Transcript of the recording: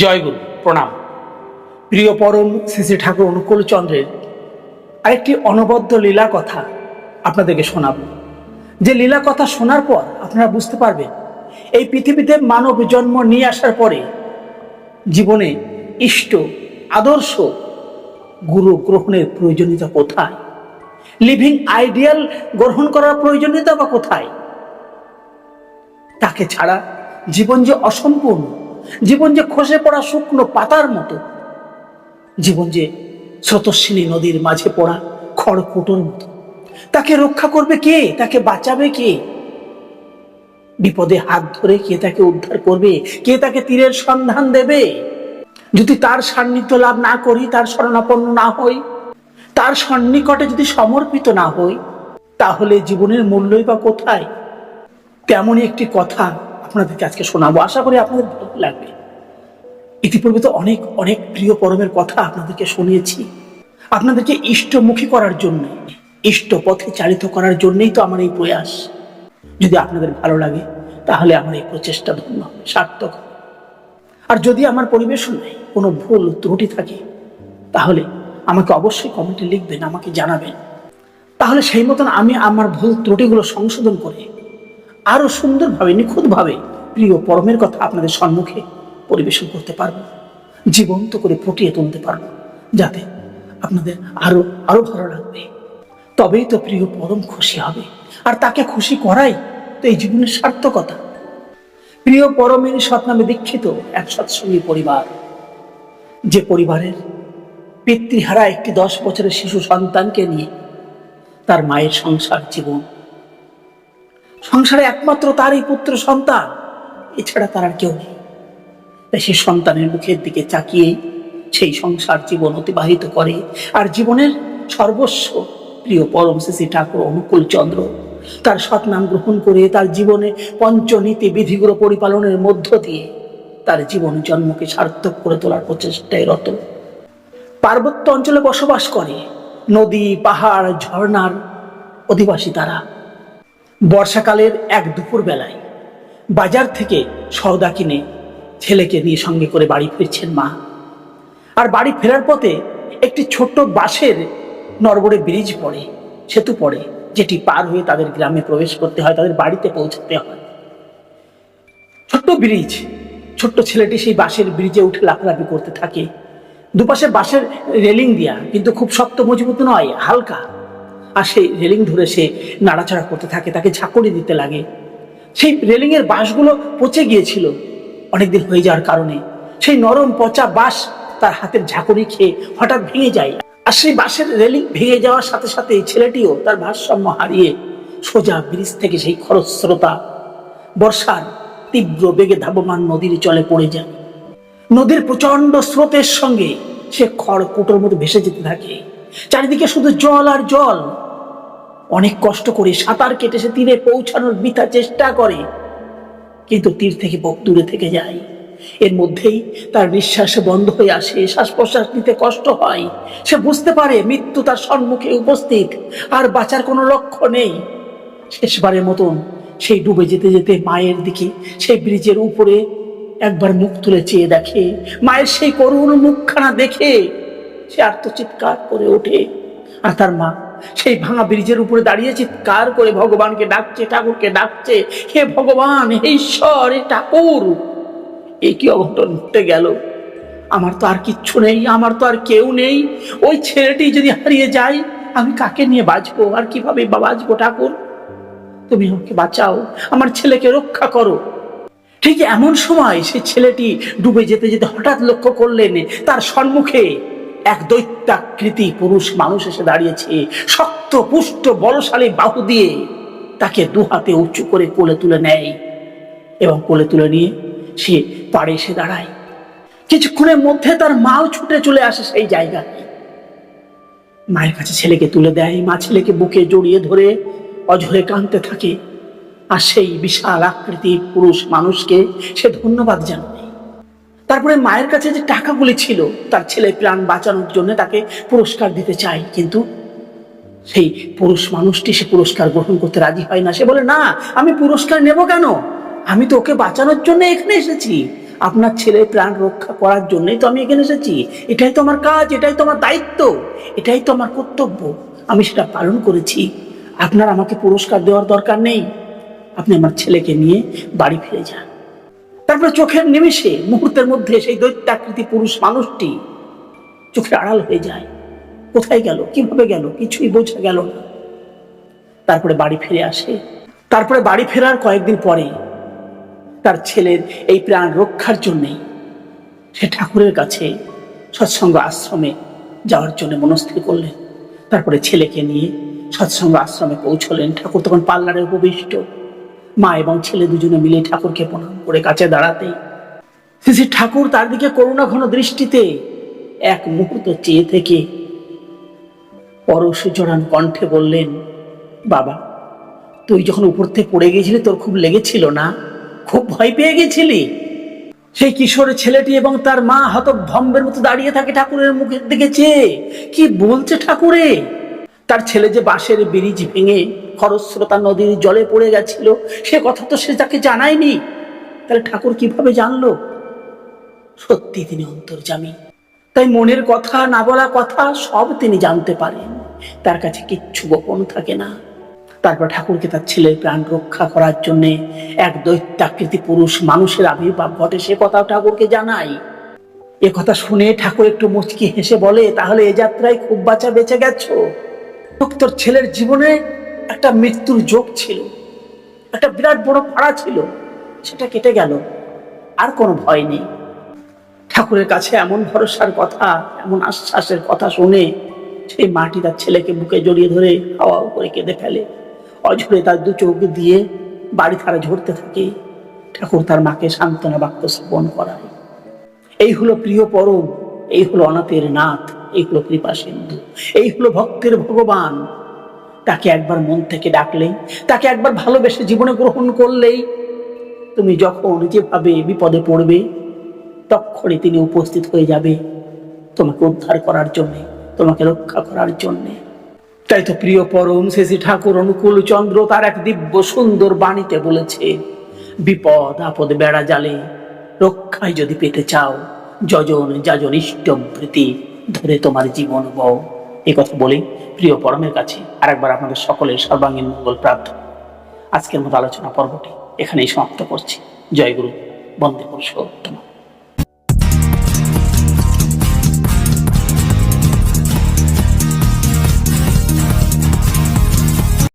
জয়গুরু, প্রণাম। প্রিয় পরম শ্রী শ্রী ঠাকুর অনুকূল চন্দ্রের আরেকটি অনবদ্য লীলা কথা আপনাদেরকে শোনাব। যে লীলা কথা শোনার পর আপনারা বুঝতে পারবেন, এই পৃথিবীতে মানব জন্ম নিয়ে আসার পরে জীবনে ইষ্ট, আদর্শ, গুরু গ্রহণের প্রয়োজনীয়তা কোথায়? লিভিং আইডিয়াল গ্রহণ করার প্রয়োজনীয়তা বা কোথায়? তাকে ছাড়া জীবন যে অসম্পূর্ণ জীবন যে খসে পড়া শুকনো পাতার মতো, জীবন যে স্রোতস্বিনী নদীর মাঝে পড়া খড়কুটোর মতো। তাকে রক্ষা করবে কে? তাকে বাঁচাবে কে? বিপদে হাত ধরে কে তাকে উদ্ধার করবে? কে তাকে তীরের সন্ধান দেবে? যদি তার সান্নিধ্য লাভ না করি, তার শরণাপন্ন না হই, তার সন্নিকটে যদি সমর্পিত না হই, তাহলে জীবনের মূল্যই বা কোথায়? তেমনই একটি কথা আপনাদেরকে আজকে শোনাবো। আশা করি আপনাদের ভালো লাগবে। ইতিপূর্বে তো অনেক অনেক প্রিয় পরমের কথা আপনাদেরকে শুনিয়েছি। আপনাদেরকে ইষ্টমুখী করার জন্য ইষ্ট পথে চালিত করার জন্যই তো আমার এই প্রয়াস। যদি আপনাদের ভালো লাগে, তাহলে আমার এই প্রচেষ্টা ধন্য হবে, সার্থক আর যদি আমার পরিবেশনায় কোনো ভুল, ত্রুটি থাকে, তাহলে আমাকে অবশ্যই কমেন্টে লিখবেন, আমাকে জানাবেন। তাহলে সেই মতন আমি আমার ভুল, ত্রুটিগুলো সংশোধন করে আরও সুন্দরভাবে, নিখুঁতভাবে প্রিয় পরমের কথা আপনাদের সম্মুখে পরিবেশন করতে পারব। জীবন্ত করে ফুটিয়ে তুলতে পারব, যাতে আপনাদের আরও আরও ভালো লাগবে। তবেই তো প্রিয় পরম খুশি হবে। আর তাকে খুশি করাই তো এই জীবনের সার্থকতা। প্রিয় পরমের সৎনামে দীক্ষিত এক সৎসঙ্গী পরিবার। যে পরিবারের পিতৃহারা একটি দশ বছরের শিশু সন্তানকে নিয়ে তার মায়ের সংসার, জীবন সংসারে একমাত্র তারই পুত্র সন্তান। এছাড়া তার আর কেউ নেই। তাই সে সন্তানের মুখের দিকে চাকিয়ে সেই সংসার জীবন অতিবাহিত করে। আর জীবনের সর্বস্ব প্রিয় পরম শ্রী ঠাকুর অনুকূল চন্দ্র। তার সৎনাম গ্রহণ করে তার জীবনে পঞ্চনীতি বিধিগুলো পরিপালনের মধ্য দিয়ে তার জীবন জন্মকে সার্থক করে তোলার প্রচেষ্টায় রত। পার্বত্য অঞ্চলে বসবাস করে। নদী, পাহাড়, ঝর্ণার অধিবাসী তারা বর্ষাকালের এক দুপুর বেলায় বাজার থেকে সওদা কিনে ছেলেকে নিয়ে সঙ্গে করে বাড়ি ফিরছেন মা। আর বাড়ি ফেরার পথে একটি ছোট্ট বাঁশের নরবরে ব্রিজ পড়ে, সেতু পড়ে, যেটি পার হয়ে তাদের গ্রামে প্রবেশ করতে হয়, তাদের বাড়িতে পৌঁছাতে হয়। ছোট্ট ব্রিজ, ছোট্ট ছেলেটি সেই বাঁশের ব্রিজে উঠে লাফালাফি করতে থাকে। দুপাশে বাঁশের রেলিং দেয়া, কিন্তু খুব শক্ত, মজবুত নয়, হালকা। সেই রেলিং ধরে সে নাড়াচাড়া করতে থাকে, তাকে ঝাঁকুনি দিতে লাগে। সেই রেলিংয়ের বাঁশগুলো পচে গিয়েছিল অনেকদিন হয়ে যাওয়ার কারণে। সেই নরম পচা বাঁশ তার হাতের ঝাঁকুনি খেয়ে হঠাৎ ভেঙে যায়। আর সেই বাঁশের রেলিং ভেঙে যাওয়ার সাথে সাথে ছেলেটিও তার ভারসাম্য হারিয়ে সোজা ব্রিজ থেকে সেই খরস্রোতা বর্ষার তীব্র বেগে ধাবমান নদীর চলে পড়ে যায়। নদীর প্রচণ্ড স্রোতের সঙ্গে সে খড় কুটোর মতো ভেসে যেতে থাকে। চারিদিকে শুধু জল আর জল। অনেক কষ্ট করে সাঁতার কেটে সে তীরে পৌঁছানোর বৃথা চেষ্টা করে। কিন্তু তীর থেকে বহু দূরে থেকে যায়। এর মধ্যেই তার নিঃশ্বাস বন্ধ হয়ে আসে শ্বাস প্রশ্বাস নিতে কষ্ট হয়। সে বুঝতে পারে মৃত্যু তার সম্মুখে উপস্থিত, আর বাঁচার কোনো লক্ষ্য নেই। শেষবারের মতন সেই ডুবে যেতে যেতে মায়ের দিকে সেই ব্রিজের উপরে একবার মুখ তুলে চেয়ে দেখে, মায়ের সেই করুণ মুখখানা দেখে সে আর্তচিৎকার করে ওঠে, আর তার মা সেই ভাঙা ব্রিজের উপরে দাঁড়িয়ে চিৎকার করে ভগবানকে ডাকছে, ঠাকুরকে ডাকছে। হে ভগবান, হে ঈশ্বর, হে ঠাকুর। এ কি অঘটন ঘটে গেল? আমার তো আর কিচ্ছু নেই, আমার তো আর কেউ নেই। ওই ছেলেটি যদি হারিয়ে যায়, আমি কাকে নিয়ে বাঁচবো? আর কীভাবে বাঁচবো ঠাকুর? তুমি আমাকে বাঁচাও, আমার ছেলেকে রক্ষা করো। ঠিক এমন সময় সে ছেলেটি ডুবে যেতে যেতে হঠাৎ লক্ষ্য করলেন তার সম্মুখে এক দৈত্যাকৃতি পুরুষ মানুষ এসে দাঁড়িয়েছে। শক্ত, পুষ্ট বলশালী বাহু দিয়ে তাকে দু হাতে উঁচু করে কোলে তুলে নেয় এবং কোলে তুলে নিয়ে সে পাড়ে এসে দাঁড়ায়। কিছুক্ষণের মধ্যে তার মাও ছুটে চলে আসে সেই জায়গায়। মায়ের কাছে ছেলেকে তুলে দেয়। মা ছেলেকে বুকে জড়িয়ে ধরে অঝরে কাঁদতে থাকে। আর সেই বিশাল আকৃতি পুরুষ মানুষকে সে ধন্যবাদ জানায়। তারপরে মায়ের কাছে যে টাকাগুলি ছিল, তার ছেলে প্রাণ বাঁচানোর জন্য তাকে পুরস্কার দিতে চাই কিন্তু সেই পুরুষ মানুষটি সে পুরস্কার গ্রহণ করতে রাজি হয় না। সে বলে, না, আমি পুরস্কার নেব কেন? আমি তো ওকে বাঁচানোর জন্য এখানে এসেছি। আপনার ছেলের প্রাণ রক্ষা করার জন্যই তো আমি এখানে এসেছি। এটাই তো আমার কাজ, এটাই তো আমার দায়িত্ব, এটাই তো আমার কর্তব্য। আমি সেটা পালন করেছি। আপনার আমাকে পুরস্কার দেওয়ার দরকার নেই। আপনি আমার ছেলেকে নিয়ে বাড়ি ফিরে যান। তারপরে চোখের নিমেষে, মুহূর্তের মধ্যে সেই দৈত্যাকৃতি পুরুষ মানুষটি চোখে আড়াল হয়ে যায়। কোথায় গেল? কীভাবে গেল? কিছুই বোঝা গেল না। তারপরে বাড়ি ফিরে আসে। তারপরে বাড়ি ফেরার কয়েকদিন পরে তার ছেলের এই প্রাণ রক্ষার জন্যেই সে ঠাকুরের কাছে সৎসঙ্গ আশ্রমে যাওয়ার জন্য মনস্থির করলেন। তারপরে ছেলেকে নিয়ে সৎসঙ্গ আশ্রমে পৌঁছলেন। ঠাকুর তখন পাল্লারে উপবিষ্ট। মা এবং ছেলে দুজনে মিলে ঠাকুরকে প্রণাম করে কাছে দাঁড়াতেই শ্রী ঠাকুর তার দিকে করুণা ঘন দৃষ্টিতে এক মুহূর্ত চেয়ে থেকে পরশ জড়ান কণ্ঠে বললেন, বাবা, তুই যখন উপর থেকে পড়ে গেছিলি তোর খুব লেগেছিল না? খুব ভয় পেয়ে গেছিলি? সেই কিশোরের ছেলেটি এবং তার মা হতভম্বের মতো দাঁড়িয়ে থাকে ঠাকুরের মুখের দিকে চেয়ে, কি বলছে ঠাকুরে? তার ছেলে যে বাঁশের ব্রিজ ভেঙে খরস্রোতা নদীর জলে পড়ে গেছিল। সে কথা তো সে তাকে জানায়নি। তাহলে ঠাকুর কীভাবে জানলো? সত্যি তিনি অন্তর্জামী তাই মনের কথা, না বলা কথা সব তিনি জানতে পারেন। তার কাছে কিচ্ছু গোপন থাকে না। তারপর ঠাকুরকে তার ছেলের প্রাণ রক্ষা করার জন্য এক দৈত্যাকৃতি পুরুষ মানুষের আবির্ভাব ঘটে, সে কথা ঠাকুরকে জানাই এ কথা শুনে ঠাকুর একটু মুচকি হেসে বলে, তাহলে এ যাত্রায় খুব বাঁচা বেঁচে গেছো? তোর ছেলের জীবনে একটা মৃত্যুর যোগ ছিল, একটা বিরাট বড় ফাড়া ছিল, সেটা কেটে গেল। আর কোনো ভয় নেই। ঠাকুরের কাছে এমন ভরসার কথা, এমন আশ্বাসের কথা শুনে সেই মাটি তার ছেলেকে বুকে জড়িয়ে ধরে হাওয়া করে কেঁদে ফেলে। অঝরে তার দু চোখ দিয়ে বাড়ি ধারা ঝরতে থাকে। ঠাকুর তার মাকে সান্ত্বনা বাক্য স্থাপন করায়। এই হলো প্রিয় পরম, এই হলো অনাথের নাথ, এই হলো কৃপা সিন্ধু, এই হলো ভক্তের ভগবান। তাকে একবার মন থেকে ডাকলেই, তাকে একবার ভালোবেসে জীবনে গ্রহণ করলেই, তুমি যখন যেভাবে বিপদে পড়বে তক্ষণে তিনি উপস্থিত হয়ে যাবে তোমাকে উদ্ধার করার জন্যে, তোমাকে রক্ষা করার জন্যে। তাই তো প্রিয় পরম শেষি ঠাকুর অনুকূল চন্দ্র তার এক দিব্য সুন্দর বাণীতে বলেছে, বিপদ আপদ বেড়া জালে রক্ষায় যদি পেতে চাও, যজন যাজন ইষ্টভৃতি ধরে তোমার জীবন বও এ কথা বলেই প্রিয় পরমের কাছে আরেকবার আপনাদের সকলের সর্বাঙ্গীন মঙ্গল প্রার্থ আজকের মতো আলোচনা পর্বটি এখানেই সমাপ্ত করছি। জয় গুরু। বন্দে পুরুষোত্তম